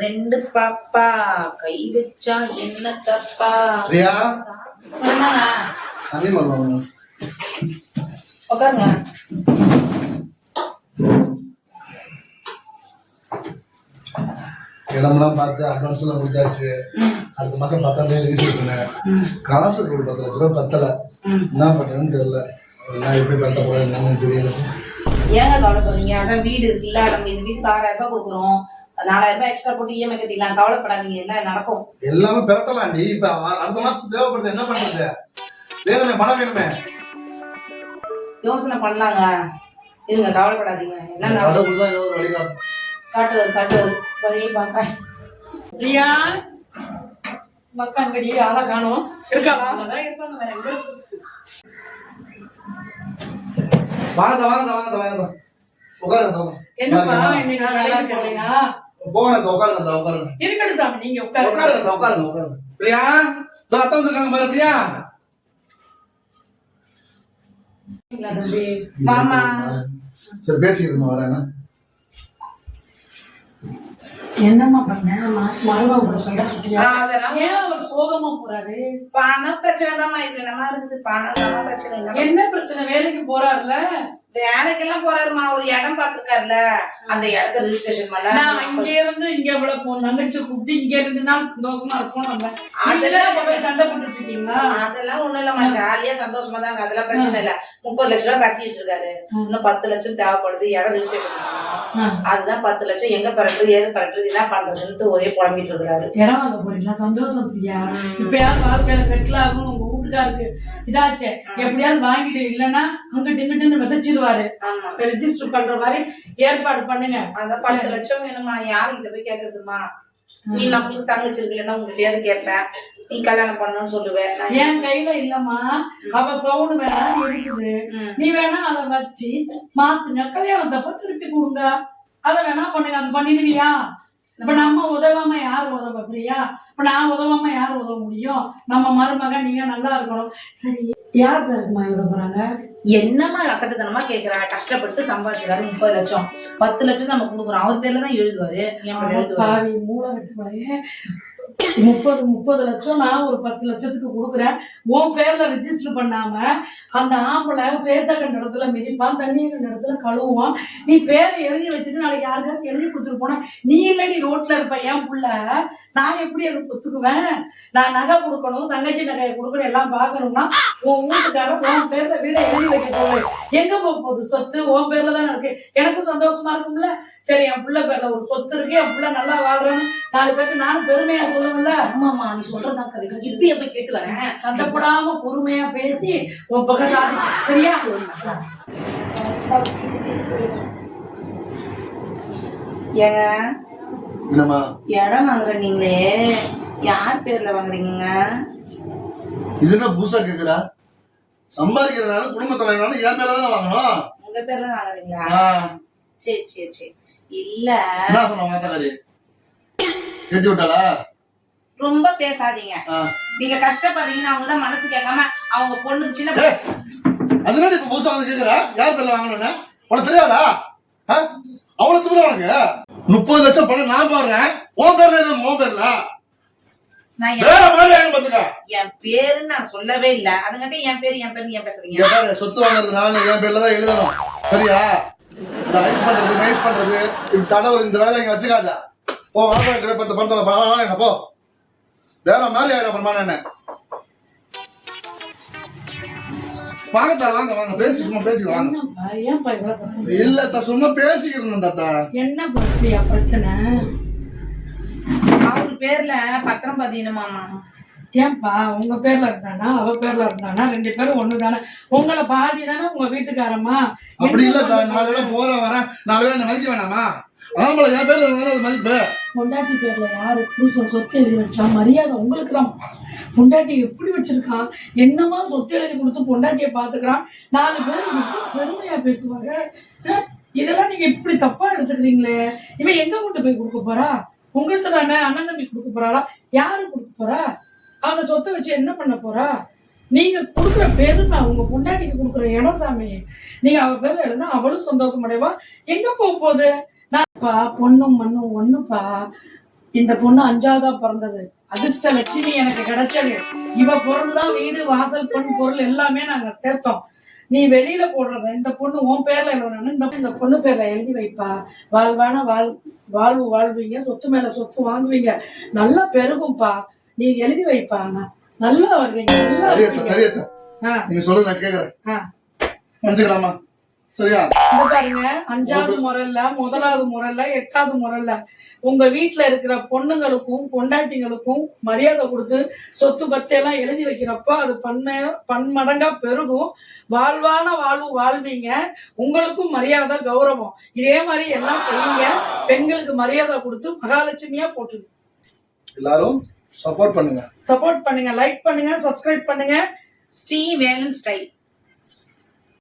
ரெண்டு பாப்பா. கை வச்சா என்ன தப்பா? பிரியா? தண்ணி மரம் உட்காருங்க இடம்லாம் பார்த்து அட்வான்ஸ் எல்லாம் கொடுத்தாச்சு அடுத்த மாசம் பத்தாம் தேதி ரிஜிஸ்ட்ரேஷனு காசு ஒரு பத்து லட்ச ரூபா பத்தல. என்ன பண்றேன்னு தெரியல. நான் எப்படி பண்ண போறேன் என்னன்னு தெரியல. ஏங்க கவலைப்படுறீங்க? அதான் வீடு இருக்குல்ல நம்ம இந்த வீட்டுக்கு ஆறாயிரம் ரூபாய் கொடுக்குறோம். நாலாயிரம் ரூபாய் எக்ஸ்ட்ரா போட்டு இஎம்ஐ கட்டிடலாம். கவலைப்படாதீங்க. எல்லாம் நடக்கும்? எல்லாமே பெரட்டலாண்டி. இப்ப அடுத்த மாசத்துக்கு தேவைப்படுது என்ன பண்றது? வேணுமே பணம் வேணுமே? யோசனை பண்ணலாங்க. இருங்க கவலைப்படாதீங்க. கடவுள் தான் ஏதோ ஒரு வழி. காட்டுவார் காட்டுவார் வழியை பார்க்க பிரியா மக்கான்கடி ஆளை காணோம். இருக்காளா? அதான் இருப்பாங்க வேற எங்க இருக்கு? வாங்க வாங்க வாங்க வாங்க. உட்காருங்க என்னப்பா இன்னைக்கு வேலைக்கு போகலையா போங்க உட்காருங்க உட்காருங்க இருக்கட்டும் சாமி நீங்க உட்காருங்க. உட்காருங்க உட்காருங்க உட்காருங்க பிரியா? இந்த அத்தை வந்திருக்காங்க பாரு பிரியா. தம்பி மாமா. சரி பேசிக்கிறேன் வரேன் என்னம்மா பண்ண? மருமக கூட அதெல்லாம் ஏன் அவர் சோகமா போறாரு? பண பிரச்சனை தான்மா இது என்னமா இருக்குது? பணம் பிரச்சனை என்ன பிரச்சனை? வேலைக்கு போறாருல? வேலைக்கெல்லாம் போறாருமா. ஒரு இடம் பாத்துருக்காருல அந்த இடத்த ரிஜிஸ்ட்ரேஷன் நான் பண்ண. இங்க இருந்து இங்க எவ்வளவு போ தங்கச்சி கூப்பிட்டு இங்க ரெண்டு நாள் சந்தோஷமா இருப்போம் நம்ம. அதெல்லாம் சண்டை போட்டுட்டு இருக்கீங்களா அதெல்லாம் ஒண்ணும் இல்லம்மா. ஜாலியா சந்தோஷமா தான். அதெல்லாம் பிரச்சனை இல்ல. முப்பது லட்ச ரூபாய் கட்டி வச்சிருக்காரு. இன்னும் பத்து லட்சம் தேவைப்படுது. இடம் ரிஜிஸ்ட்ரேஷன். அதுதான் பத்து லட்சம். எங்க பறக்குது ஏது பறக்குது என்ன பண்றதுன்ட்டு ஒரே புலம்பிட்டு இருக்கிறாரு. இடம் வாங்க போறீங்களா? சந்தோஷம் பிரியா. இப்பயாவது வாழ்க்கையில செட்டில் உங்க வீட்டுக்காருக்கு இதாச்சே. எப்படியாவது வாங்கிட்டு இல்லைன்னா அங்கிட்டு இங்கிட்டுன்னு விதைச்சிருவாரு. ரெஜிஸ்டர் பண்ற மாதிரி ஏற்பாடு பண்ணுங்க. அதான் பத்து லட்சம் வேணுமா? யாருக்கிட்ட போய் கேட்கறதுமா நீ நம்மளுக்கு தங்கச்சி இருக்குல்லன்னா உங்ககிட்டயாவது கேட்பேன். நீ கல்யாணம் பண்ணணும்னு சொல்லுவேன் என் கையில இல்லம்மா. அவ பவுன் வேணா இருக்குது. நீ வேணா அதை வச்சு மாத்துங்க. கல்யாணத்தப்ப திருப்பி கொடுங்க. அதை வேணா பண்ணுங்க. அது பண்ணிடுவியா இப்ப நம்ம உதவாம யார் உதவ பிரியா? இப்ப நான் உதவாம யார் உதவ முடியும்? நம்ம மருமக நீங்க நல்லா இருக்கணும். சரி யார் பேருக்குமா எழுத போறாங்க? என்னம்மா அசட்டுத்தனமா கேக்குறா கஷ்டப்பட்டு சம்பாதிச்சிருக்காரு முப்பது லட்சம். பத்து லட்சம் நம்ம கொடுக்குறோம். அவர் பேர்ல தான் எழுதுவாரு. பாவி மூளை முப்பது முப்பது லட்சம் நான் ஒரு பத்து லட்சத்துக்கு கொடுக்குறேன். உன் பேர்ல ரிஜிஸ்டர் பண்ணாம அந்த ஆம்பளை சேத்த கண்ட இடத்துல மிதிப்பான் தண்ணீர் கண்ட இடத்துல கழுவுவான். நீ பேரை எழுதி வச்சுட்டு நாளைக்கு யாருக்காவது எழுதி கொடுத்துட்டு போனா நீ இல்லை நீ ரோட்ல இருப்ப ஏன் புள்ள. நான் எப்படி அதை ஒத்துக்குவேன்? நான் நகை கொடுக்கணும் தங்கச்சி நகையை கொடுக்கணும் எல்லாம் பார்க்கணும்னா உன் வீட்டுக்காரன் உன் பேர்ல வீடை எழுதி வைக்க சொல்லு. எங்க போக போகுது? சொத்து உன் பேர்ல தானே இருக்கு. எனக்கும் சந்தோஷமா இருக்கும்ல? சரி என் பிள்ளை பேர்ல ஒரு சொத்து இருக்கு. என் பிள்ளை நல்லா வாழ்றேன்னு நாலு பேருக்கு நானும் பெருமையா சொல்லுவேன்ல ஆமாமா நீ சொல்றதுதான் கரெக்ட் இப்படியே போய் கேட்டு வரேன். சண்டைப்படாம பொறுமையா பேசி உன் பக்கம் சாதி சரியா? ஏங்க? இடம் வாங்குற நீங்களே யார் பேர்ல வாங்குறீங்க இது என்ன புதுசா கேக்குறா? சம்பாதிக்கிறனால குடும்ப தலைவனால என் மேல தானே வாங்கணும்? உங்க பேர்ல தான் வாங்குறீங்களா? சரி சரி சரி. இல்ல. என்ன சொன்ன மாத்தக்காரி ஏத்தி விட்டாளா? ரொம்ப பேசாதீங்க. நீங்க கஷ்டப்படுறீங்கன்னு அவங்க தான் மனசு கேட்காம அவங்க பொண்ணுக்கு சின்ன அதனால இப்ப புதுசா வந்து கேக்குறா? யார் பேர்ல வாங்கணும்னு உனக்கு தெரியாதா? அவ்வளவு திமிரா உனக்கு? முப்பது லட்சம் பணம் நான் போடுறேன். உன் பேர்ல எழுதணும் உன் பேர்ல. நான் என் பேருன்னு நான் சொல்லவே இல்ல. அதுங்கிட்ட என் பேரு என் பேரு ஏன் பேசுறீங்க? பாரு சொத்து வாங்குறது நான் என் பேர்ல தான் எழுதணும். சரியா? இந்த ஐஸ் பண்றது நைஸ் பண்றது இப்படி தடவை இந்த வேலை இங்க வச்சுக்காத. போ வாங்க பத்து பணத்துல வாங்க போ. வேற மாதிரி ஆயிரம் பிரமாணம் என்ன? வாங்க தா வாங்க வாங்க. பேசி சும்மா பேசிக்கலாம் வாங்க. என்னப்பா ஏன்பா இவ்வளவு சத்தம்? இல்ல தா சும்மா பேசிக்கிறேன் தாத்தா. என்ன பிரச்சனையா பிரச்சனை? அவர் பேர்ல பத்திரம் பதியணுமாமா ஏன்பா உங்க பேர்ல இருந்தானா? அவ பேர்ல இருந்தானா? ரெண்டு பேரும் ஒண்ணுதானே? உங்களை பாதி தானே உங்க வீட்டுக்காரம்மா? அப்படி இல்ல தா நாலு வேளை போறேன் வரேன். என்ன மதிக்க வேணாமா? ஆமால என் பேர்ல இருந்தாலும் அது மதிப்பு? பொண்டாட்டி பேர்ல யாரு? புருஷன் சொத்து எழுதி வச்சா மரியாதை உங்களுக்கு தான். பொண்டாட்டி எப்படி வச்சிருக்கான் என்னமா சொத்து எழுதி கொடுத்து பொண்டாட்டியை பாத்துக்கிறான் நாலு பேர் பெருமையா பேசுவாங்க. இதெல்லாம் நீங்க இப்படி தப்பா எடுத்துக்கிறீங்களே. இவன் எங்க கொண்டு போய் கொடுக்க போறா? உங்களுக்கு தானே அண்ணன் தம்பி கொடுக்க போறாளா? யாரு கொடுக்க போறா? அவங்க சொத்தை வச்சு என்ன பண்ண போறா? நீங்க கொடுக்குற பெருமை உங்க பொண்டாட்டிக்கு கொடுக்குற இடம் சாமி நீங்க அவ பேர்ல எழுந்தா அவளும் சந்தோஷம் அடைவா எங்க போக போகுது? நான்ப்பா பொண்ணும் மண்ணும் ஒண்ணுப்பா? இந்த பொண்ணு அஞ்சாவதா பிறந்தது. அதிர்ஷ்ட லட்சுமி எனக்கு கிடைச்சது. இவ பிறந்துதான் வீடு வாசல் பொன் பொருள் எல்லாமே நாங்க சேர்த்தோம். நீ வெளியில போடுறத இந்த பொண்ணு உன் பேர்ல எழுதணும் இந்த இந்த பொண்ணு பேர்ல எழுதி வைப்பா. வாழ்வான வாழ் வாழ்வு வாழ்வீங்க சொத்து மேல சொத்து வாங்குவீங்க. நல்லா பெருகும்பா. நீ எழுதி வைப்பா. நல்லா வருவீங்க நல்லா நீங்க சொல்றது நான் கேக்குறேன். ஆ. மன்னிச்சுக்கலாமா சரியா? இந்த பாருங்க அஞ்சாவது முறையில முதலாவது முறையில எட்டாவது முறையில உங்க வீட்டுல இருக்கிற பொண்ணுங்களுக்கும் பொண்டாட்டிங்களுக்கும் மரியாதை கொடுத்து சொத்து பத்தி எல்லாம் எழுதி வைக்கிறப்ப அது பன்மை பன்மடங்கா பெருகும். வாழ்வான வாழ்வு வாழ்வீங்க. உங்களுக்கும் மரியாதை கௌரவம். இதே மாதிரி எல்லாம் செய்யுங்க. பெண்களுக்கு மரியாதை கொடுத்து மகாலட்சுமியா போட்டுருங்க எல்லாரும் சப்போர்ட் பண்ணுங்க. சப்போர்ட் பண்ணுங்க லைக் பண்ணுங்க சப்ஸ்கிரைப் பண்ணுங்க. ஸ்ரீ வேலன் ஸ்டைல்.